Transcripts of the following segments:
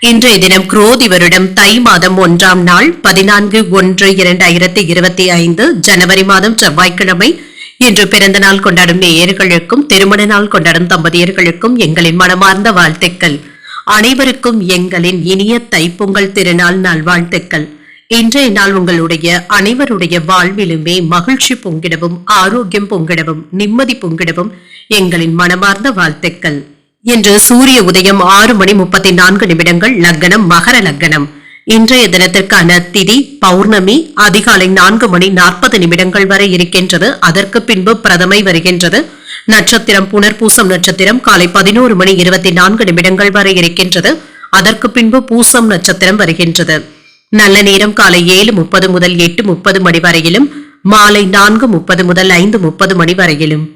இன்றைய தினம் குரோதி வருடம் தை மாதம் ஒன்றாம் நாள் பதினான்கு ஒன்று இரண்டாயிரத்தி இருபத்தி ஐந்து ஜனவரி மாதம் செவ்வாய்க்கிழமை. இன்று பிறந்த நாள் கொண்டாடும் நேயர்களுக்கும் திருமண நாள் கொண்டாடும் தம்பதியர்களுக்கும் எங்களின் மனமார்ந்த வாழ்த்துக்கள். அனைவருக்கும் எங்களின் இனிய தைப்பொங்கல் திருநாள் நல்வாழ்த்துக்கள். இன்றைய நாள் உங்களுடைய அனைவருடைய வாழ்விலுமே மகிழ்ச்சி பொங்கிடவும் ஆரோக்கியம் பொங்கிடவும் நிம்மதி பொங்கிடவும் எங்களின் மனமார்ந்த வாழ்த்துக்கள். இன்று சூரிய உதயம் ஆறு மணி முப்பத்தி நான்கு நிமிடங்கள் லக்னம் மகர லக்னம் இன்றைய தினத்திற்கான திதி பௌர்ணமி அதிகாலை நான்கு மணி நாற்பது நிமிடங்கள் வரை இருக்கின்றது. அதற்கு பின்பு பிரதமை வருகின்றது. நட்சத்திரம் புனர்பூசம் நட்சத்திரம் காலை பதினோரு மணி இருபத்தி நான்கு நிமிடங்கள் வரை இருக்கின்றது. அதற்கு பின்பு பூசம் நட்சத்திரம் வருகின்றது. நல்ல நேரம் காலை ஏழு முப்பது முதல் எட்டு முப்பது மணி வரையிலும் மாலை நான்கு முப்பது முதல் ஐந்து முப்பது மணி வரையிலும்.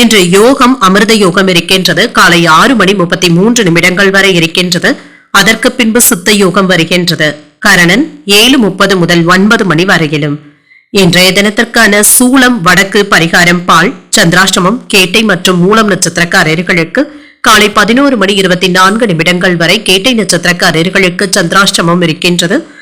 இன்று யோகம் அமிர்த யோகம் இருக்கின்றது. காலை ஆறு மணி முப்பத்தி மூன்று நிமிடங்கள் வரை இருக்கின்றது. அதற்கு பின்பு சித்த யோகம் வருகின்றது. கரணன் ஏழு முப்பது முதல் ஒன்பது மணி வரையிலும். இன்றைய தினத்திற்கான சூளம் வடக்கு பரிகாரம் பால் சந்திராஷ்டமம் கேட்டை மற்றும் மூலம் நட்சத்திரக்காரர்களுக்கு காலை பதினோரு மணி இருபத்தி நான்கு நிமிடங்கள் வரை கேட்டை நட்சத்திரக்காரர்களுக்கு சந்திராஷ்டமம் இருக்கின்றது.